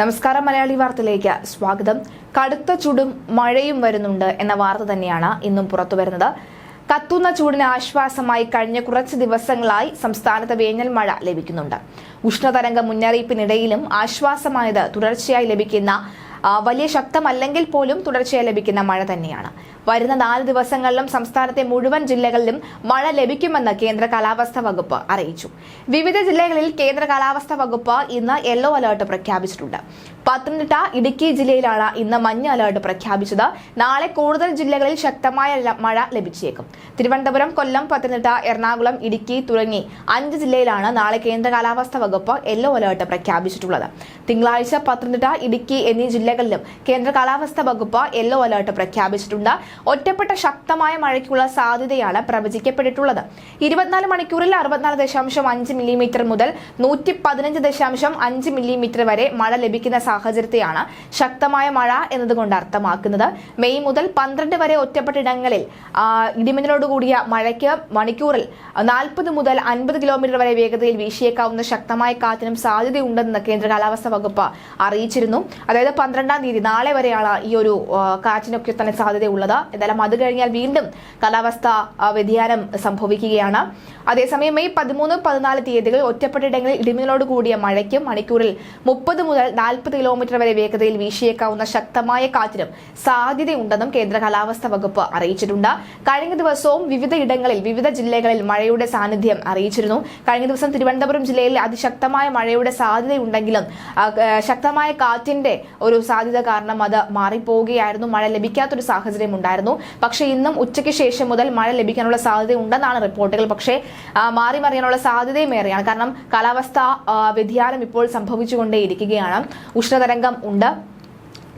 നമസ്കാരം മലയാളി വാർത്തയിലേക്ക് സ്വാഗതം. കടുത്ത ചൂടും മഴയും വരുന്നുണ്ട് എന്ന വാർത്ത തന്നെയാണ് ഇന്നും പുറത്തു വരുന്നത്. കത്തുന്ന ചൂടിന് ആശ്വാസമായി കഴിഞ്ഞ കുറച്ച് ദിവസങ്ങളായി സംസ്ഥാനത്ത് വേനൽ മഴ ലഭിക്കുന്നുണ്ട്. ഉഷ്ണതരംഗ മുന്നറിയിപ്പിനിടയിലും ആശ്വാസമായത് തുടർച്ചയായി ലഭിക്കുന്ന വലിയ ശക്തമല്ലെങ്കിൽ പോലും തുടർച്ചയായി ലഭിക്കുന്ന മഴ തന്നെയാണ്. വരുന്ന നാല് ദിവസങ്ങളിലും സംസ്ഥാനത്തെ മുഴുവൻ ജില്ലകളിലും മഴ ലഭിക്കുമെന്ന് കേന്ദ്ര കാലാവസ്ഥാ വകുപ്പ് അറിയിച്ചു. വിവിധ ജില്ലകളിൽ കേന്ദ്ര കാലാവസ്ഥാ വകുപ്പ് ഇന്ന് യെല്ലോ അലർട്ട് പ്രഖ്യാപിച്ചിട്ടുണ്ട്. പത്തനംതിട്ട ഇടുക്കി ജില്ലയിലാണ് ഇന്ന് മഞ്ഞ അലർട്ട് പ്രഖ്യാപിച്ചത്. നാളെ കൂടുതൽ ജില്ലകളിൽ ശക്തമായ മഴ ലഭിച്ചേക്കും. തിരുവനന്തപുരം കൊല്ലം പത്തനംതിട്ട എറണാകുളം ഇടുക്കി തുടങ്ങി അഞ്ച് ജില്ലയിലാണ് നാളെ കേന്ദ്ര കാലാവസ്ഥാ വകുപ്പ് യെല്ലോ അലർട്ട് പ്രഖ്യാപിച്ചിട്ടുള്ളത്. തിങ്കളാഴ്ച പത്തനംതിട്ട ഇടുക്കി എന്നീ ജില്ലകളിലും കേന്ദ്ര കാലാവസ്ഥാ വകുപ്പ് യെല്ലോ അലർട്ട് പ്രഖ്യാപിച്ചിട്ടുണ്ട്. ഒറ്റപ്പെട്ട ശക്തമായ മഴയ്ക്കുള്ള സാധ്യതയാണ് പ്രവചിക്കപ്പെട്ടിട്ടുള്ളത്. ഇരുപത്തിനാല് മണിക്കൂറിൽ അറുപത്തിനാല് ദശാംശം അഞ്ച് മില്ലിമീറ്റർ മുതൽ നൂറ്റി പതിനഞ്ച് ദശാംശം അഞ്ച് മില്ലിമീറ്റർ വരെ മഴ ലഭിക്കുന്ന സാഹചര്യത്തെയാണ് ശക്തമായ മഴ എന്നതുകൊണ്ട് അർത്ഥമാക്കുന്നത്. മെയ് മുതൽ പന്ത്രണ്ട് വരെ ഒറ്റപ്പെട്ട ഇടങ്ങളിൽ ആ, ഇടിമിന്നലോടുകൂടിയ മഴയ്ക്ക് മണിക്കൂറിൽ നാൽപ്പത് മുതൽ അൻപത് കിലോമീറ്റർ വരെ വേഗതയിൽ വീശിയേക്കാവുന്ന ശക്തമായ കാറ്റിനും സാധ്യതയുണ്ടെന്ന് കേന്ദ്ര കാലാവസ്ഥാ വകുപ്പ് അറിയിച്ചിരുന്നു. അതായത് പന്ത്രണ്ടാം തീയതി നാളെ വരെയാണ് ഈ ഒരു കാറ്റിനൊക്കെ തന്നെ സാധ്യതയുള്ളത്. എന്തായാലും അത് കഴിഞ്ഞാൽ വീണ്ടും കാലാവസ്ഥ വ്യതിയാനം സംഭവിക്കുകയാണ്. അതേസമയം മെയ് പതിമൂന്ന് പതിനാല് തീയതികളിൽ ഒറ്റപ്പെട്ടിടങ്ങളിൽ ഇടിമിന്നലോട് കൂടിയ മഴയ്ക്കും മണിക്കൂറിൽ മുപ്പത് മുതൽ നാൽപ്പത് കിലോമീറ്റർ വരെ വേഗതയിൽ വീശിയേക്കാവുന്ന ശക്തമായ കാറ്റിനും സാധ്യതയുണ്ടെന്നും കേന്ദ്ര കാലാവസ്ഥാ വകുപ്പ് അറിയിച്ചിട്ടുണ്ട്. കഴിഞ്ഞ ദിവസവും വിവിധ ഇടങ്ങളിൽ വിവിധ ജില്ലകളിൽ മഴയുടെ സാന്നിധ്യം അറിയിച്ചിരുന്നു. കഴിഞ്ഞ ദിവസം തിരുവനന്തപുരം ജില്ലയിൽ അതിശക്തമായ മഴയുടെ സാധ്യതയുണ്ടെങ്കിലും ശക്തമായ കാറ്റിന്റെ ഒരു സാധ്യത കാരണം അത് മാറിപ്പോവുകയായിരുന്നു. മഴ ലഭിക്കാത്തൊരു സാഹചര്യം ഉണ്ടായിരുന്നു. പക്ഷേ ഇന്നും ഉച്ചയ്ക്ക് ശേഷം മുതൽ മഴ ലഭിക്കാനുള്ള സാധ്യത ഉണ്ടെന്നാണ് റിപ്പോർട്ടുകൾ. പക്ഷേ മാറി മറിയാനുള്ള സാധ്യതയും ഏറെയാണ്. കാരണം കാലാവസ്ഥ വ്യതിയാനം ഇപ്പോൾ സംഭവിച്ചുകൊണ്ടേയിരിക്കുകയാണ്. ഉഷ്ണതരംഗം ഉണ്ട്.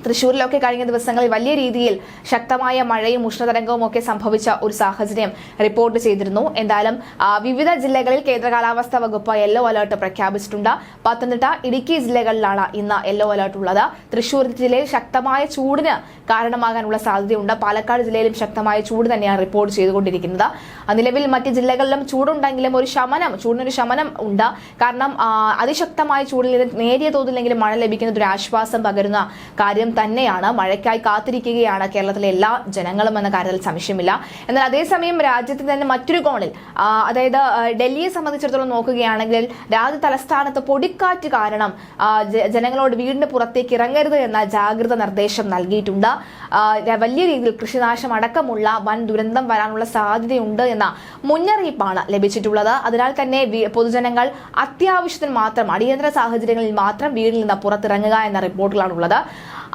തൃശ്ശൂരിലൊക്കെ കഴിഞ്ഞ ദിവസങ്ങളിൽ വലിയ രീതിയിൽ ശക്തമായ മഴയും ഉഷ്ണതരംഗവും ഒക്കെ സംഭവിച്ച ഒരു സാഹചര്യം റിപ്പോർട്ട് ചെയ്തിരുന്നു. എന്തായാലും വിവിധ ജില്ലകളിൽ കേന്ദ്ര കാലാവസ്ഥാ വകുപ്പ് യെല്ലോ അലർട്ട് പ്രഖ്യാപിച്ചിട്ടുണ്ട്. പത്തനംതിട്ട ഇടുക്കി ജില്ലകളിലാണ് ഇന്ന് യെല്ലോ അലർട്ട് ഉള്ളത്. തൃശ്ശൂർ ജില്ലയിൽ ശക്തമായ ചൂടിന് കാരണമാകാനുള്ള സാധ്യതയുണ്ട്. പാലക്കാട് ജില്ലയിലും ശക്തമായ ചൂട് തന്നെയാണ് റിപ്പോർട്ട് ചെയ്തുകൊണ്ടിരിക്കുന്നത്. നിലവിൽ മറ്റ് ജില്ലകളിലും ചൂടുണ്ടെങ്കിലും ഒരു ശമനം ചൂടിനൊരു ശമനം ഉണ്ട്. കാരണം അതിശക്തമായ ചൂടിൽ നേരിയ തോതിലെങ്കിലും മഴ ലഭിക്കുന്നത് ഒരു ആശ്വാസം പകരുന്ന കാര്യം തന്നെയാണ് മഴയ്ക്കായി കാത്തിരിക്കുകയാണ് കേരളത്തിലെ എല്ലാ ജനങ്ങളും എന്ന കാര്യത്തിൽ സംശയമില്ല. എന്നാൽ അതേസമയം രാജ്യത്ത് തന്നെ മറ്റൊരു കോണിൽ അതായത് ഡൽഹിയെ സംബന്ധിച്ചിടത്തോളം നോക്കുകയാണെങ്കിൽ രാജ്യ തലസ്ഥാനത്ത് പൊടിക്കാറ്റ് കാരണം ജനങ്ങളോട് വീടിന് പുറത്തേക്ക് ഇറങ്ങരുത് എന്ന ജാഗ്രത നിർദ്ദേശം നൽകിയിട്ടുണ്ട്. വലിയ രീതിയിൽ കൃഷിനാശം അടക്കമുള്ള വൻ ദുരന്തം വരാനുള്ള സാധ്യതയുണ്ട് എന്ന മുന്നറിയിപ്പാണ് ലഭിച്ചിട്ടുള്ളത്. അതിനാൽ തന്നെ പൊതുജനങ്ങൾ അത്യാവശ്യത്തിന് മാത്രം അടിയന്തര സാഹചര്യങ്ങളിൽ മാത്രം വീടിൽ നിന്ന് പുറത്തിറങ്ങുക എന്ന റിപ്പോർട്ടുകളാണുള്ളത്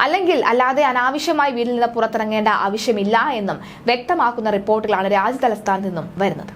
അല്ലെങ്കിൽ അല്ലാതെ അനാവശ്യമായി വീട്ടിൽ നിന്ന് പുറത്തിറങ്ങേണ്ട ആവശ്യമില്ല എന്നും വ്യക്തമാക്കുന്ന റിപ്പോർട്ടുകളാണ് രാജ്യ തലസ്ഥാനത്ത് നിന്നും വരുന്നത്.